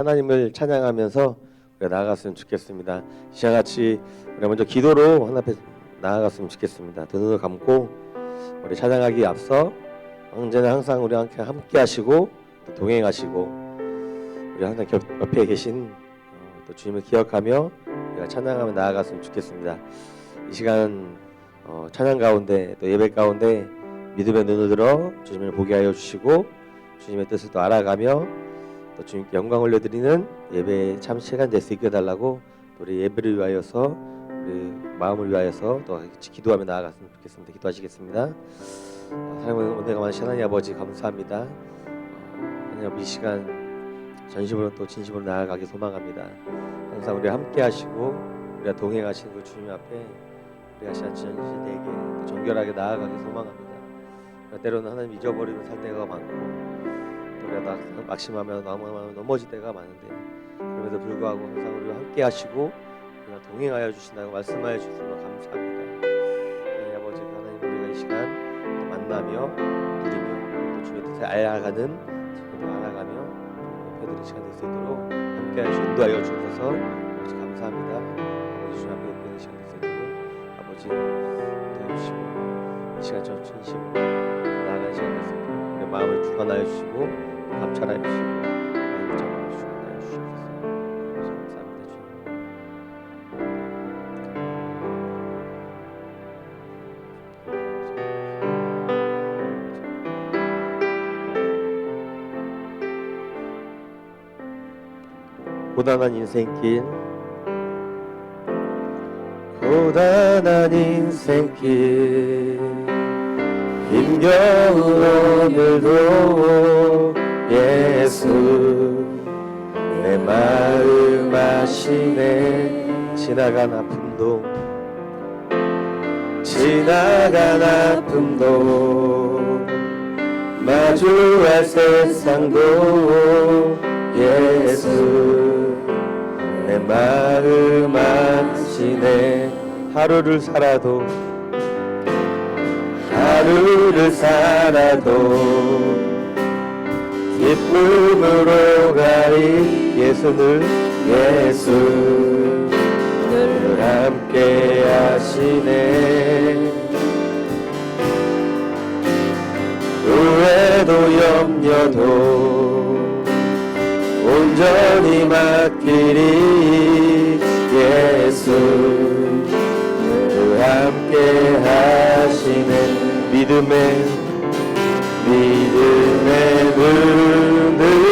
하나님을 찬양하면서 우리가 나아갔으면 좋겠습니다. 시와 같이 우리 먼저 기도로 하나 앞에 나아갔으면 좋겠습니다. 두 눈을 감고 우리 찬양하기 앞서 언제나 항상 우리와 함께, 함께 하시고 또 동행하시고 우리 항상 곁, 옆에 계신 어, 또 주님을 기억하며 우리가 찬양하며 나아갔으면 좋겠습니다. 이 시간 어, 찬양 가운데 또 예배 가운데 믿음의 눈을 들어 주님을 보게 하여 주시고 주님의 뜻을 또 알아가며 또 주님께 영광 올려드리는 예배의 참 시간 될 수 있게 해달라고 우리 예배를 위하여서 우리 마음을 위하여서 또 기도하며 나아갔으면 좋겠습니다. 기도하시겠습니다. 어, 사랑하는 은혜가 많으신 하나님 아버지 감사합니다. 어, 하나님 이 시간 전심으로 또 진심으로 나아가기 소망합니다. 항상 우리 함께 하시고 우리가 동행하시는 그 주님 앞에 우리가 또 정결하게 나아가기 소망합니다. 때로는 하나님 잊어버리고 살 때가 많고 우리가 막 막심하면 넘어가면 넘어질 때가 많은데 그럼에도 불구하고 항상 우리와 함께 하시고 우리가 동행하여 주신다고 말씀하여 주셔서 감사합니다. 하나님 아버지 하나님 우리가 이 시간 또 만나며 누리며 또 주의 뜻을 알아가는 지금도 알아가며 옆에들이 시간 될 수 있도록 함께 하여 인도하여 주셔서 아버지 감사합니다. 아버지 주 앞에 있는 시간 될 수 있도록 아버지 도와주시고 이 시간 저 진심으로 마음을 주관하여 주시고 감찰하여 주시고 마음을 주관하여 주시옵소서. 감사합니다 주님. 고단한 인생길. 고단한 인생길 오늘도 예수 내 마음 아시네. 지나간 아픔도 지나간 아픔도 마주할 세상도 예수 내 마음 아시네. 하루를 살아도 하루를 살아도 기쁨으로 가리 예수를 예수. 늘 함께 하시네. 후회도 염려도 온전히 맡기리 예수. 늘 함께 하시네 믿음의 믿음의 눈들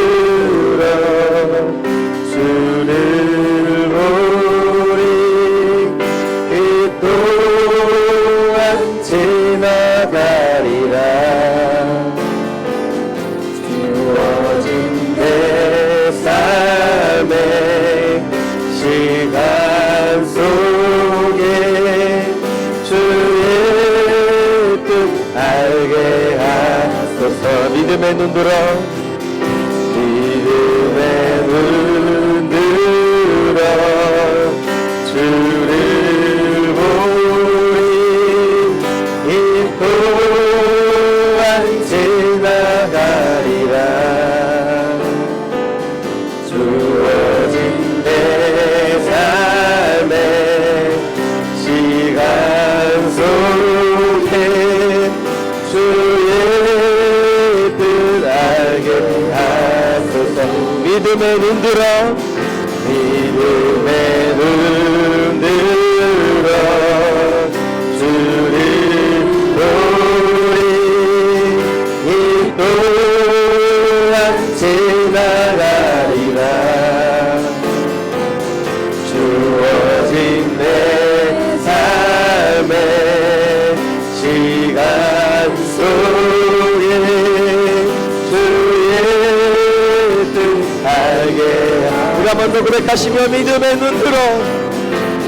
고백하시며 믿음의 눈 들어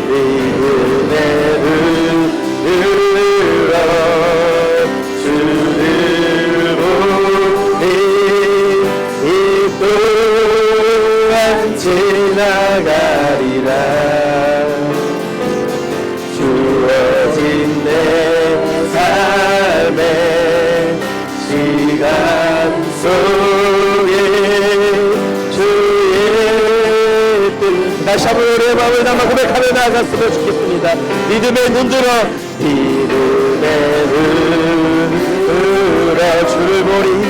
믿음의 눈 들어 주를 보니 이 또한 지나가리라 고백하며 나아갔으면 좋겠습니다. 믿음의 눈 들어 믿음의 눈 들어 주를 보리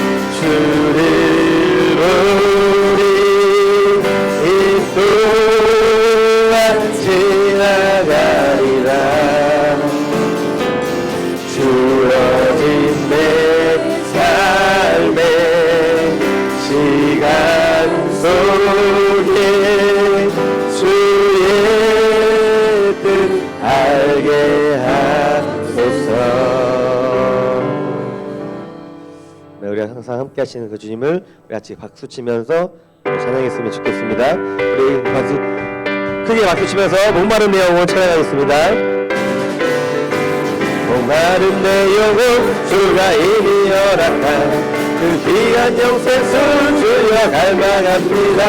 함께 하시는 그 주님을 우리 같이 박수 치면서 찬양했으면 좋겠습니다. 우리 박수 크게 박수 치면서 목마른 내 영혼 찬양하겠습니다. 목마른 내 영혼 주가 이미 열악한 그 귀한 영생 수 주여 갈망합니다.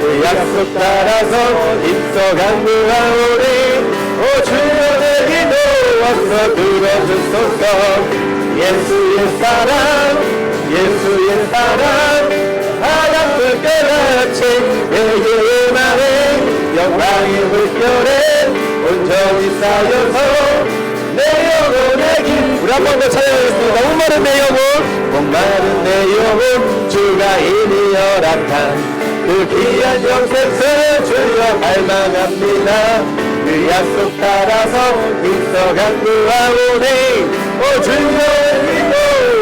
그 약속 따라서 입서간 그하오니 오 주여 내 기도 와서 들어주소서. 예수의 사랑 예수의 사랑 바람을 깨같이 내게 임하네 영광의 물결에 온전히 쌓여서 내 영혼의 길. 우리 한번더 찬양하겠습니다. 목마른 내 영혼. 목마른 내 영혼. 주가 이미 열악한 그 귀한 영생수 주여 갈망합니다. 그 약속 따라서 있어간 그 아우네 오 주여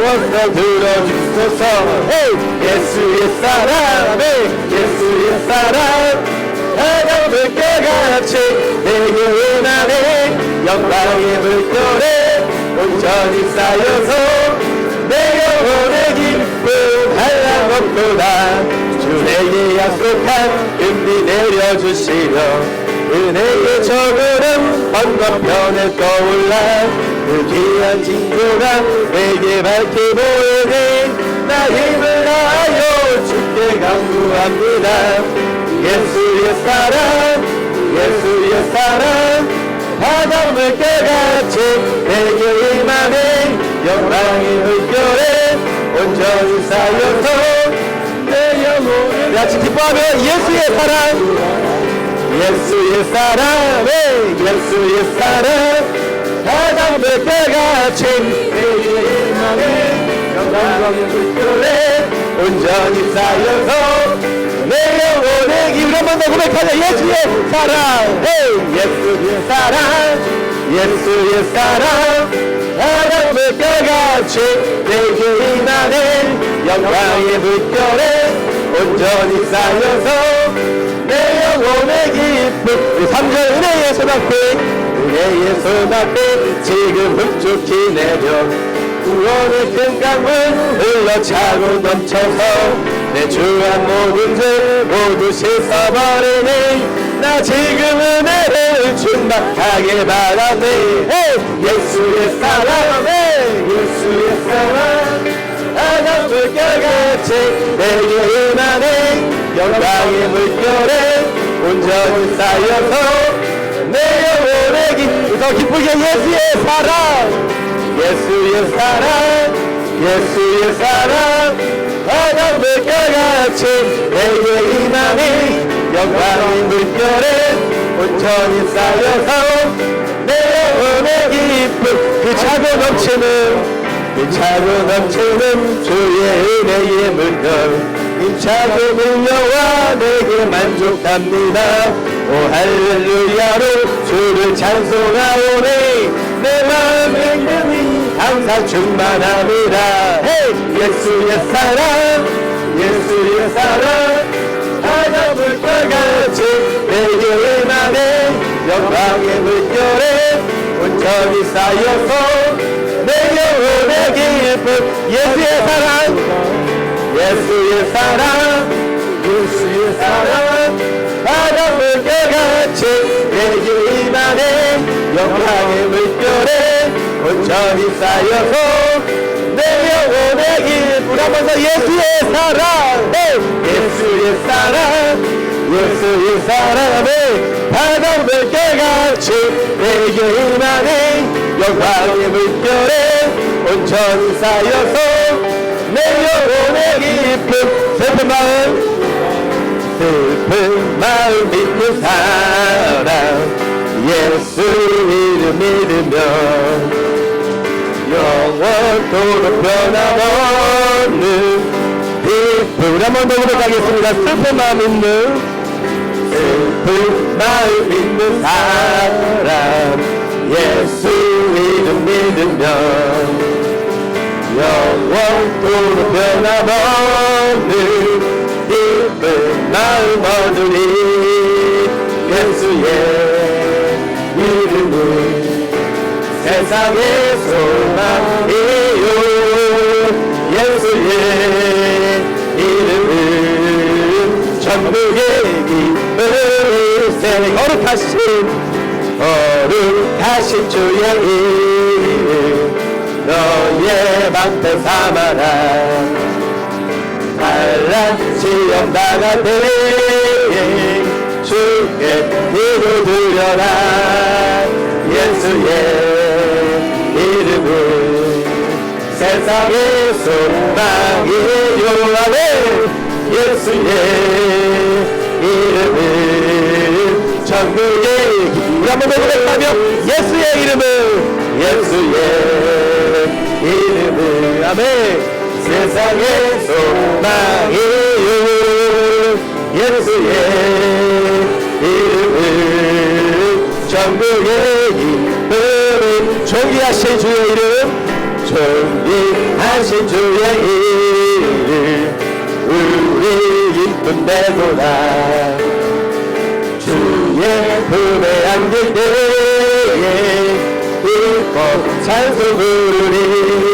믿어 와서 들어주소서 예수의 사랑 예수의 사랑 바람을 깨같이 내게 은하네. 영광의 물결에 온전히 쌓여서 내 영혼의 기쁨 한량없도다 주에게 약속한 은비 내려주시며 은혜의 저그름 건너편에 떠올라 그 귀한 징조가 내게 밝히 보이니 나 힘을 다하여 주께 강구합니다. 예수의 사랑 예수의 사랑 바닷물 깨같이 내게 임하네 영광의 물결에 온전히 쌓여서 내 영혼을 같이 기뻐하며 예수의 사랑. 예수의 사랑 네, 예수의 사랑 바닷물 깨같이 내게 임하네 영광의 물결에 온전히 쌓여서 내 영혼의 기울 한번 더 고백하자. 예수의 사랑. 예수의 사랑. 예수의 사랑. 바람을 깨같이 내게 임하는 영광의 물결에 온전히 쌓여서 내 영혼의 기쁨 우리 3절 은혜의 소낙비 은혜의 소낙비 지금 흡족히 내려 구원의 큰 강물 흘러차고 넘쳐서 내 주한 모든 죄 모두 씻어버리니 나 지금 은혜를 충만하게 헤이! 예수의 사랑! 예수의 사랑 바람 물결같이 내게 임하네 영광의 물결에 온전히 쌓여서 내 기 더 기쁘게 예수의 사랑. 예수의 사랑 예수의 사랑. 바람 물결 같이 내게 임하니 영광의 물결에 온전히 쌓여서 내 영혼의 기쁨 그 차고 넘치는 그 차고 넘치는 주의 은혜의 물결. 힘차고 밀려와 내게 만족합니다. 오 할렐루야로 주를 찬송하오니 내 마음의 힘이 항상 충만합니다 헤이! 예수의 사랑 예수의 사랑 바다 물결같이 내게 임하네 영광의 물결에 온전히 쌓여서 내 영혼의 기쁨 예수의 사랑 예수의 사랑 예수의 사랑 온전히 쌓여서 내 영혼의 한번 더 예수의 사랑. 네. 예수의 사랑 예수의 사랑에 바다 물결같이 내게 임하네. 영광의 물결에 온전히 쌓여서 내 영혼의 기쁨 슬픈 마음 슬픈 마음 있는 사람 예수 이름 믿으면 영원토록 변함없는 빛 한번 더 고백하겠습니다. 슬픈 마음 있는 슬픈 마음 있는 사람. 예수 이름 믿으면 영원토록 변함없는 기쁜 마음 얻으리. 예수의 이름은 세상의 예수의 이름은 전국의 기쁨을 세 거룩하신 거룩하신 주의 이름 너의 방패 삼아라. 찬란 시험 나가되 주께 기도 드려라. 예수의 세상의 소망이요 아멘 예수의 이름은 천국의 길 한번 더 고백하며 예수의 이름은 예수의 이름은 아멘. 세상의 소망이요 예수의 이름은 전국의 기쁨은 존귀하신 주의 이름 존귀하신 주의 이름 우리 기쁨 되도다 주의 품에 안길 때에 기뻐 찬송 부르리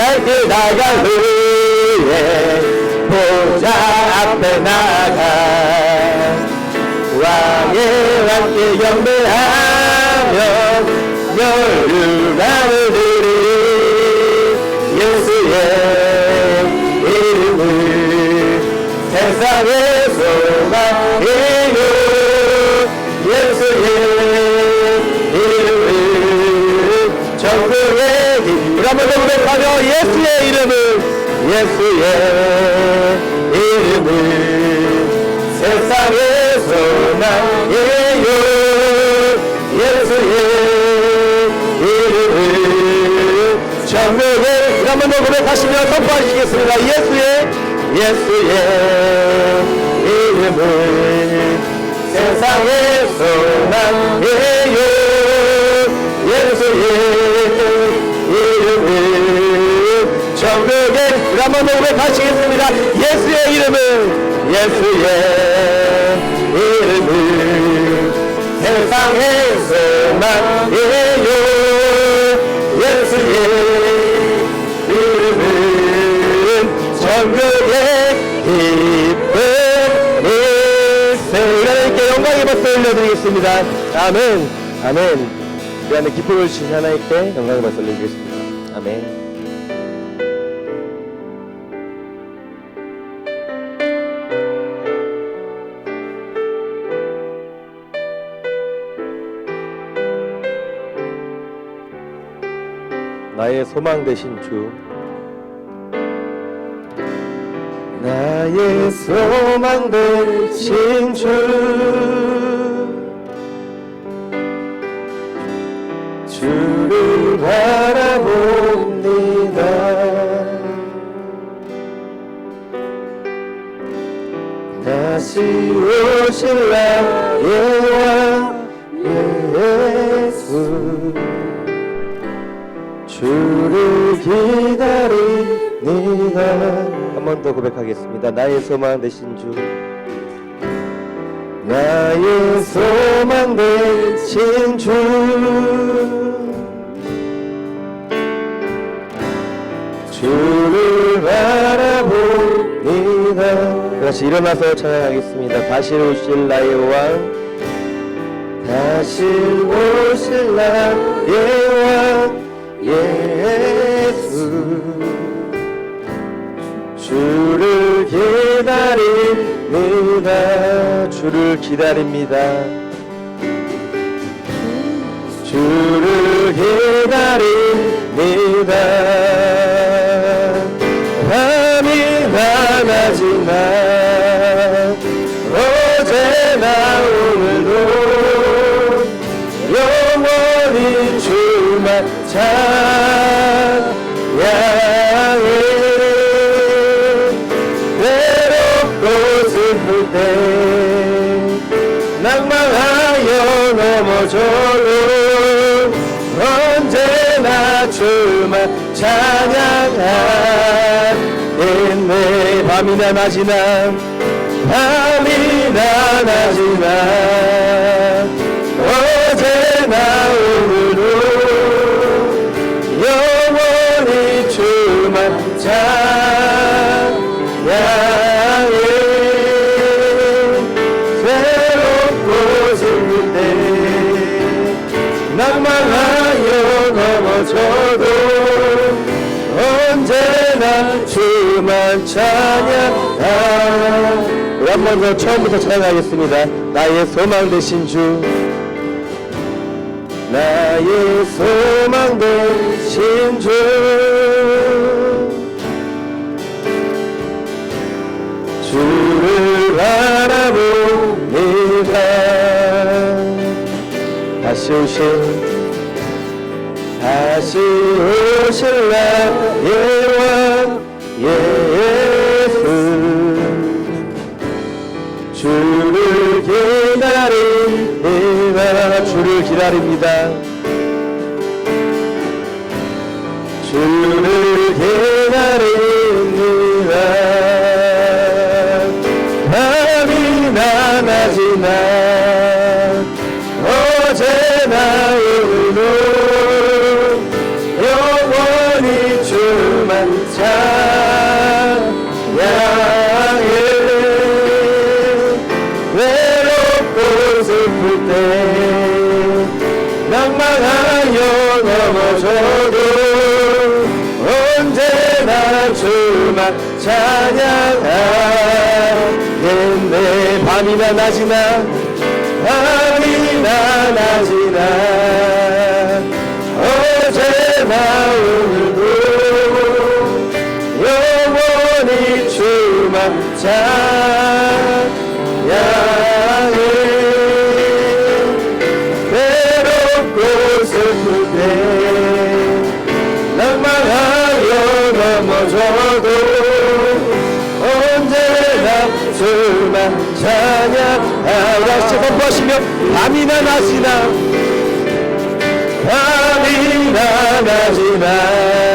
갈길 나간 후에 보좌 앞에 나가. 왕의 왕께 경배하며 열유감 예수의 이름을 예수의 이름을 세상의 소망이요 예수의 이름을 전국의 한번 더 고백하시며 선포하시겠습니다 예수의 예수의 이름을 세상의 소망이요 예수의 한번 더 고백하시겠습니다. 예수의 이름은 예수의 이름을 세상의 소망이요. 예수의 이름은 전국의 기쁨 일세 하나님께 영광의 박수 올려드리겠습니다. 아멘 아멘. 우리 안에 기쁨을 주신 하나님께 영광의 박수 올려드리겠습니다. 아멘 나의 소망 되신 주. 나의 소망 되신 주. 주를 바라봅니다. 다시 오실 나의 기다립니다 한번 더 고백하겠습니다. 나의 소망 되신 주. 나의 소망 되신 주. 주를 바라봅니다 같이 일어나서 찬양하겠습니다. 다시 오실 나의 왕. 다시 오실 나의 왕. 예수 주를 기다립니다. 주를 기다립니다. 주를 기다립니다 낮이나 밤이나 낮이나 어제나 오늘 찬양하 우리 한 번 더 처음부터 찬양하겠습니다. 나의 소망 되신 주. 나의 소망 되신 주. 주를 바라봅니다. 다시 오실 다시 오실 나의 기다립니다 밤이나 낮이나 밤이나 낮이나 어제나 오늘 밤이나 낮이나 밤이나 낮이나